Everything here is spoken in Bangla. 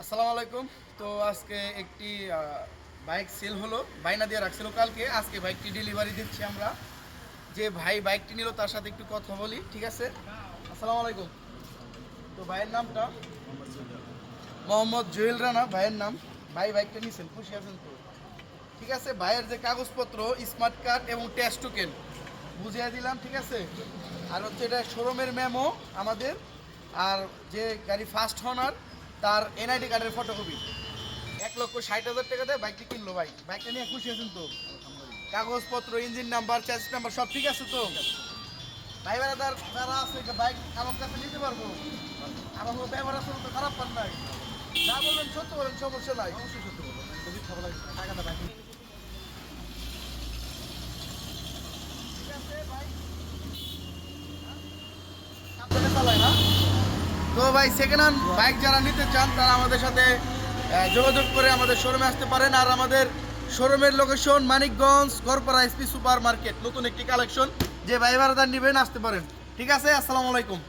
আসসালামু আলাইকুম। তো আজকে একটি বাইক সেল হলো বাইনা দিয়ে রাখছিল কালকে। আজকে বাইকটি ডেলিভারি দিচ্ছি আমরা। যে ভাই বাইকটি নিল, তার সাথে একটু কথা বলি, ঠিক আছে? আসসালামু আলাইকুম। তো ভাইয়ের নামটা? মোহাম্মদ জুয়েল রানা, ভাইয়ের নাম। ভাই বাইকটা নিয়েছেন খুশি আছেন তো? ঠিক আছে, ভাইয়ের যে কাগজপত্র স্মার্ট কার্ড এবং টেস্ট টোকেন বুঝিয়ে দিলাম, ঠিক আছে? আর হচ্ছে এটা শোরুমের মেমো আমাদের। আর যে গাড়ি ফার্স্ট হনার তার এনআইডি কার্ডের ফটোকপি এক লক্ষ ষাট হাজার টাকা দিয়ে বাইকটি কিনলো ভাই। বাইকটা নিয়ে খুশি আছেন তো? কাগজপত্র ইঞ্জিন নাম্বার চার্জ নাম্বার সব ঠিক আছে তো? ভাই বেড়াদার যারা আছে বাইক আমার কাছে নিতে পারব? আমার কোনো ব্যবহার আছে তো খারাপ পান নাই। যা বলবেন সত্য বলেন সমস্যা নাই। অবশ্যই সত্য বলবেন। টাকাটা রাখি ঠিক আছে ভাই চালায় না? তো ভাই সেকেন্ড হ্যান্ড বাইক যারা নিতে চান, তারা আমাদের সাথে যোগাযোগ করে আমাদের শোরুমে আসতে পারেন। আর আমাদের শোরুমের location Manikganj Garpara SP super market নতুন একটি কালেকশন যে ভাই ভাড়াদার নেবেন, আসতে পারেন। ঠিক আছে, আসসালামু আলাইকুম।